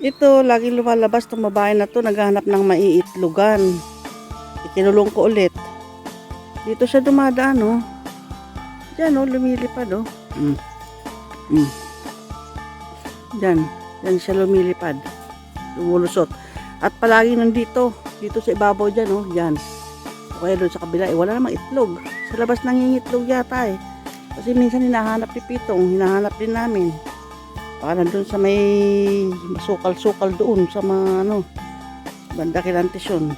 Ito, laging lumalabas itong babae na to, naghahanap ng maiitlugan. Ikinulong ko ulit. Dito siya dumadaan, oh. Diyan, oh, lumilipad, oh. Mm. Mm. Diyan, diyan siya lumilipad. Lumulusot. At palagi nandito, dito sa ibabaw dyan, oh, diyan. O kaya doon sa kabila, eh, wala namang itlog. Sa labas nangingitlog yata, eh. Kasi minsan hinahanap ni Pitong, hinahanap din namin. Baka nandun sa may masukal-sukal doon sa mga ano, banda kilantisyon.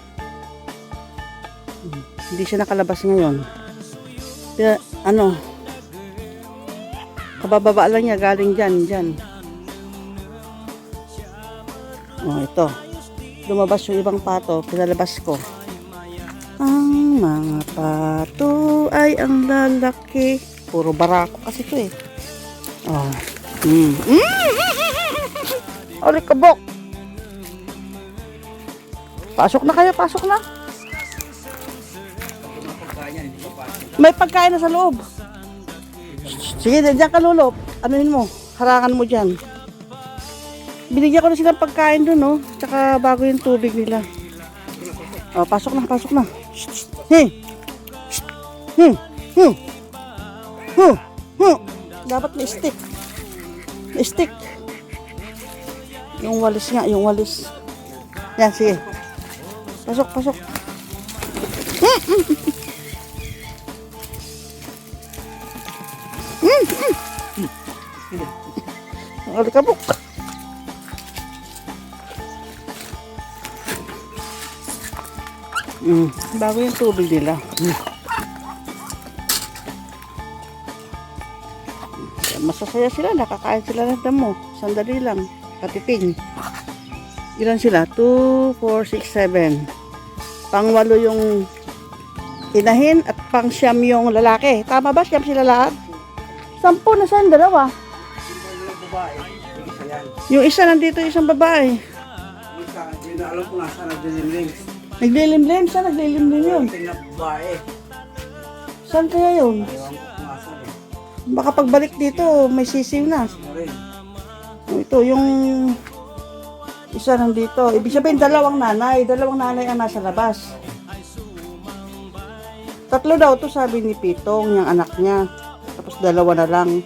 Hmm, Hindi siya nakalabas ngayon. Kaya, ano, kabababa lang niya, galing dyan, dyan. Oh, ito. Lumabas yung ibang pato, pinalabas ko. Ang mga pato ay ang lalaki. Puro barako kasi ito eh. Oh. Mm. Mm. Alikabok. Pasok na kayo, pasok na. May pagkain na sa loob. Sige, dyan ka lulop. Anuin mo, harangan mo dyan. Binigyan ko na silang pagkain dun, no? Tsaka bago yung tubig nila. Oh, pasok na, pasok na. Hey! Hmm. Hmm. Hmm. Hmm. Dapat may stick. Stick. Yung walis nga, yung walis. Yan, sige. Pasok, pasok. Ang alikabok. Mm, bago yung tubig nila. Mm. Masasaya sila, nakakain sila ng damo. Sandali lang, katiping. Ilan sila? 2, 4, 6, 7. Pangwalo yung inahin at pang siyam yung lalaki. Tama ba? Siyam sila lahat? Sampu na saan? Dalawa. Yung isa nandito, isang babae. Hindi na alam kung nasa nagdilimlim. Naglilimlim siya, naglilimlim yun. Tingnan babae. Saan kaya yun? Baka pagbalik dito, may sisiw na. Ito, yung isa nandito. Ibig sabihin, dalawang nanay. Dalawang nanay ang nasa labas. Tatlo daw to sabi ni Pitong, yung anak niya. Tapos dalawa na lang.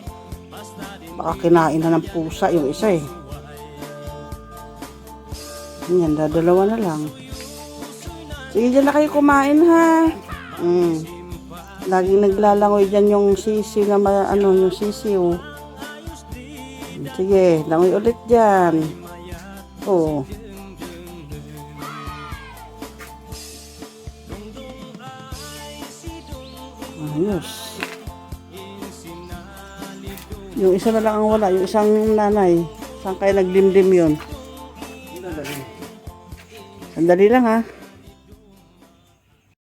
Baka kinain na ng pusa yung isa eh. Yan, dalawa na lang. Sige, dyan na kayo kumain ha. Mm. Laging naglalangoy dyan yung sisiw na ma- ano, yung sisiw. Sige, langoy ulit dyan. Oo. Ayos. Yung isa na lang ang wala, yung isang nanay. Saan kayo naglimlim yun? Sandali lang ha.